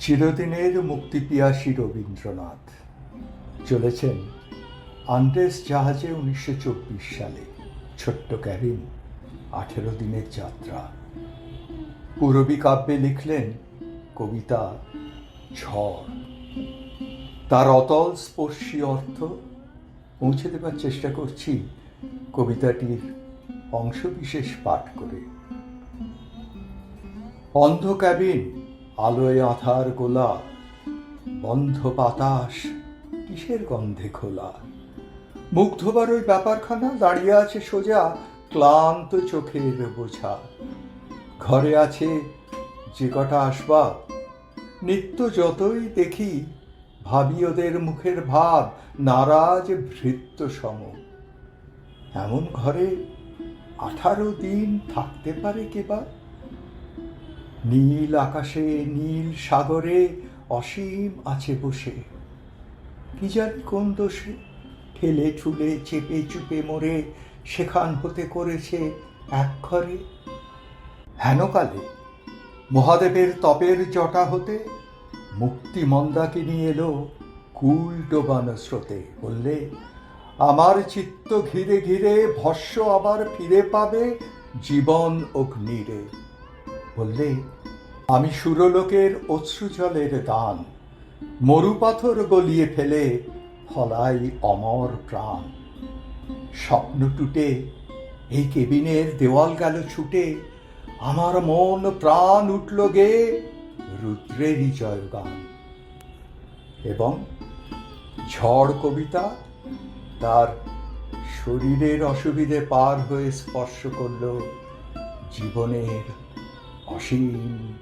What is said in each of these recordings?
চিরদিনের মুক্তিপিয়াসী রবীন্দ্রনাথ। চলেছেন আন্ডেস জাহাজে উনিশশো চব্বিশ সালে, ছোট্ট ক্যাবিন আঠেরো দিনের যাত্রা। পূরবী কাব্যে লিখলেন কবিতা ঝড়। তার অতল স্পর্শী অর্থ পৌঁছে দেবার চেষ্টা করছি কবিতাটির অংশবিশেষ পাঠ করে। অন্ধ ক্যাবিন আলোয় আধার গোলা বন্ধ বাতাস কিসের গন্ধে খোলা? মুগ্ধবার ওই ব্যাপারখানা দাঁড়িয়ে আছে সোজা, ক্লান্ত চোখের বোঝা। ঘরে আছে যে কটা আসবাব, নিত্য যতই দেখি, ভাবি ওদের মুখের ভাব, নারাজ ভৃত্য সম। এমন ঘরে আঠারো দিন থাকতে পারে কেবা নীল আকাশে, নীল সাগরে অসীম আছে বসে। কি জানি কোন দোষে? ঠেলে ঠুলে, চেপে চুপে মরে সেখান হতে করেছে এক ঘরে। হেনকালে মহাদেবের তপের জটা হতে মুক্তি মন্দাকিনী এলো কুল ডোবানো স্রোতে। বললে, আমার চিত্ত ঘিরে ঘিরে ভস্য আবার ফিরে পাবে জীবন অগ্নিরে। বললে, আমি সুরলোকের অশ্রুজলের দান, মরুপাথর গলিয়ে ফেলে ফলাই অমর প্রাণ। স্বপ্ন টুটে, এই কেবিনের দেওয়াল গেল ছুটে, আমার মন প্রাণ উঠল গে রুদ্রেরই জয়গান এবং ঝড় কবিতা তার শরীরের অসুবিধে পার হয়ে স্পর্শ করল জীবনের অসীম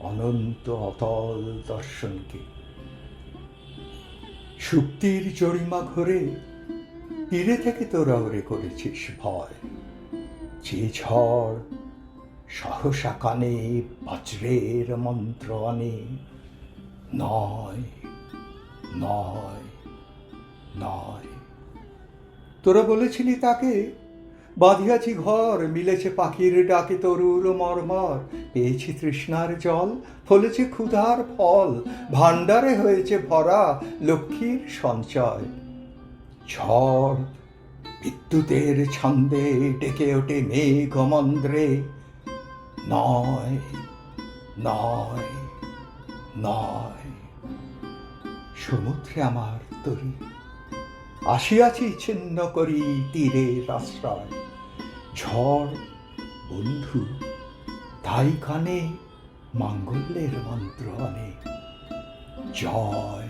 অনন্ত অতল দর্শনকে। সুপ্তির চড়িমা ঘরে, তীরে থেকে তোরা ওরে করেছিস ভয়। যে ঝড় সহসা কানে বজ্রের মন্ত্র আনে, নয় নয় নয়। তোরা বলেছিলি তাকে বাঁধিয়াছি ঘর, মিলেছে পাখির ডাকে তরুর মর্মর। পেয়েছি তৃষ্ণার জল, ফলেছে ক্ষুধার ফল, ভাণ্ডারে হয়েছে ভরা লক্ষ্মীর সঞ্চয়। ঝড়, বিদ্যুতের ছন্দে ডেকে ওঠে মেঘ মন্দ্রে নয় নয় নয়, সমুদ্রে আমার তরি। আসিয়াছি ছিন্ন করি তীরের আশ্রয়। ঝড় বন্ধু, তাই কানে মাঙ্গল্যের মন্ত্র আনে। জয়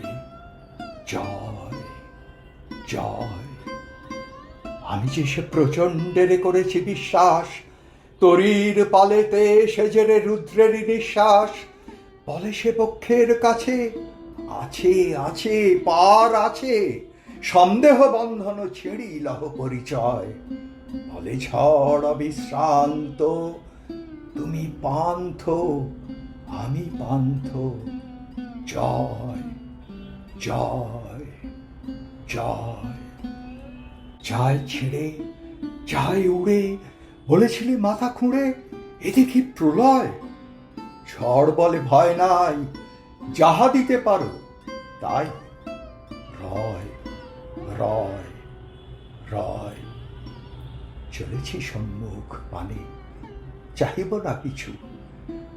জয় জয়। আমি যে সে প্রচণ্ডেরে করেছি বিশ্বাস, তরির পালেতে সেজেরে রুদ্রের নিঃশ্বাস, বলে সে পক্ষের কাছে, আছে আছে, পার আছে, সন্দেহ বন্ধন ছিঁড়ি লহ পরিচয়। বলে ঝড় অবিশ্রান্ত। তুমি পান্থ, আমি পান্থ। জয় জয় জয়। যায় ছেড়ে, যায় উড়ে, বলেছিলি মাথা খুঁড়ে এতে কি প্রলয়। ঝড় বলে ভয় নাই, যাহা দিতে পারো, তাই। রয় রয় রয়। চলেছি সম্মুখ পানে চাহিব না কিছু।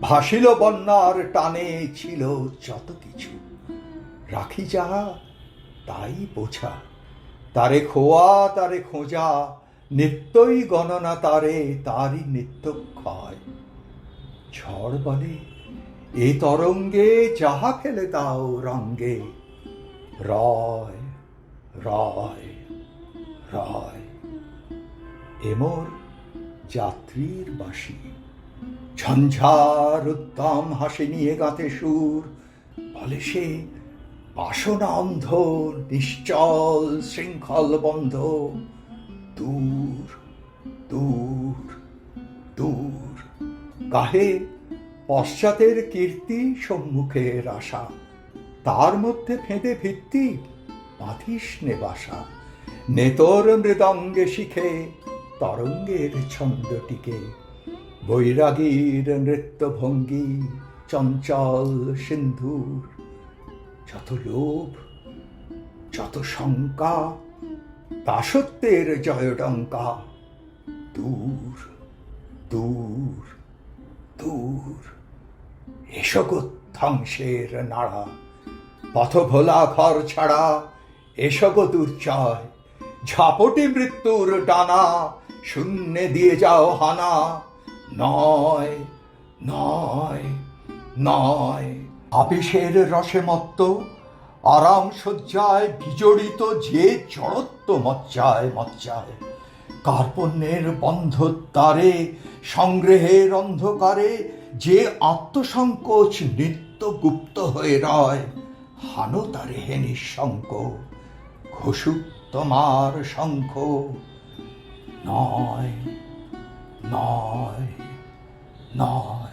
ভাসিল বন্যার টানে ছিল যত কিছু। রাখি যাহা, তাই বোঝা। তারে খোয়া, তারে খোঁজা, নিত্যই গণনা তারে, তারই নিত্য ক্ষয়। ঝড় বলে, এ তরঙ্গে যাহা ফেলে দাও রঙ্গে। রয় রয় রয়। এমর যাত্রীর বাসি ঝঞ্ঝার উত্তম হাসি নিয়ে গাতে সুর। বলে সে, বাসনা অন্ধ, নিশ্চল শৃঙ্খল বন্ধ। দূর দূর দূর। কাহে পশ্চাতের কীর্তি সম্মুখের আশা। তার মধ্যে ফেঁদে ভিত্তি বাঁধিস নে বাসা। নেতর মৃদঙ্গে শিখে তরঙ্গের ছন্দটিকে। বৈরাগীর নৃত্যভঙ্গি, চঞ্চল সিন্ধুর। যত লোভ, যত শঙ্কা, দাসত্বের জয়ডঙ্কা। দূর দূর দূর। এসো ধ্বংসের নাড়া পথ ভোলা ঘর ছাড়া এসো গো দুর্জয়। ঝাপটি মৃত্যুর ডানা শূন্যে দিয়ে যাও হানা। নয় নয় নয়। আবেশের রসে মত্ত, আরাম শয্যায় বিজড়িত যে জড়ত্ব মজ্জায় মজ্জায়। কার্পণ্যের বন্ধ দ্বারে সংগ্রহের অন্ধকারে যে আত্মসংকোচ নিত্য গুপ্ত হয়ে রয়, হানো তারে হে নিঃশঙ্ক ঘষুক তোমার শঙ্খ। নয় নয় নয়